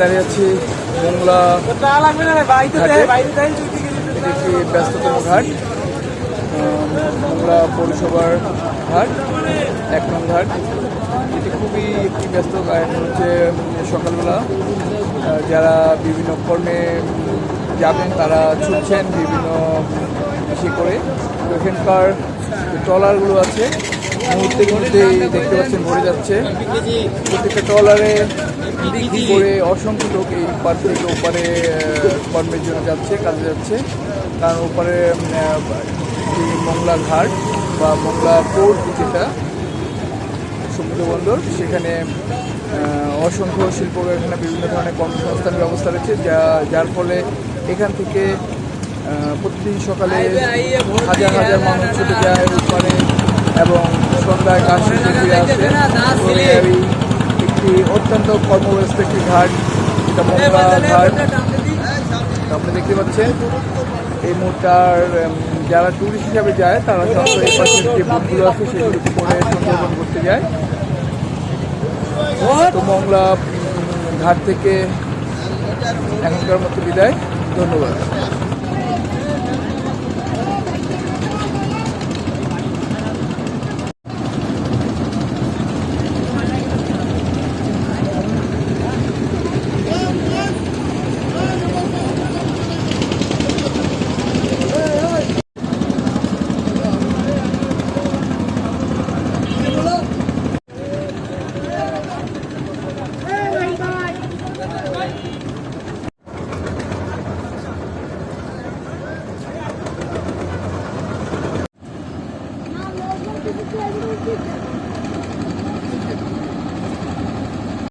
দাঁড়িয়ে আছি, মোংলা এটি একটি ব্যস্ততম ঘাট মোংলা পৌরসভার ঘাট, এক নং ঘাট। এটি খুবই একটি ব্যস্ত কারণ হচ্ছে সকালবেলা যারা বিভিন্ন কর্মে যাবেন, তারা ছুটছেন বিভিন্ন ইসে করে। এখানকার ট্রলারগুলো আছে মুহূর্তের মধ্যেই দেখতে পাচ্ছেন ভরে যাচ্ছে। প্রত্যেকটা ট্রলারে বিক্রি করে অসংখ্য লোক এই পার থেকে ওপারে কর্মের জন্য যাচ্ছে, কাজে যাচ্ছে। কারণ ওপারে মংলা ঘাট বা মংলা পোর্ট যেটা, সমুদ্র বন্দর, সেখানে অসংখ্য শিল্প কারখানা, বিভিন্ন ধরনের কর্মসংস্থানের ব্যবস্থা রয়েছে, যা, যার ফলে এখান থেকে প্রতিদিন সকালে হাজার হাজার মানুষ ছুটে যায় এবং সন্ধ্যায় কাজ ফিরে আসে তো একটি অত্যন্ত কর্মব্যস্ত একটি ঘাট এটা মংলা ঘাট। আপনি দেখতে পাচ্ছেন এই মুহূর্তার যারা ট্যুরিস্ট হিসাবে যায় তারা সাধারণত এই পাশে যে বুথগুলো আছে সেগুলোতে করে সংরক্ষণ করতে যায়। তো মংলা ঘাট থেকে এখনকার মতো বিদায়। ধন্যবাদ।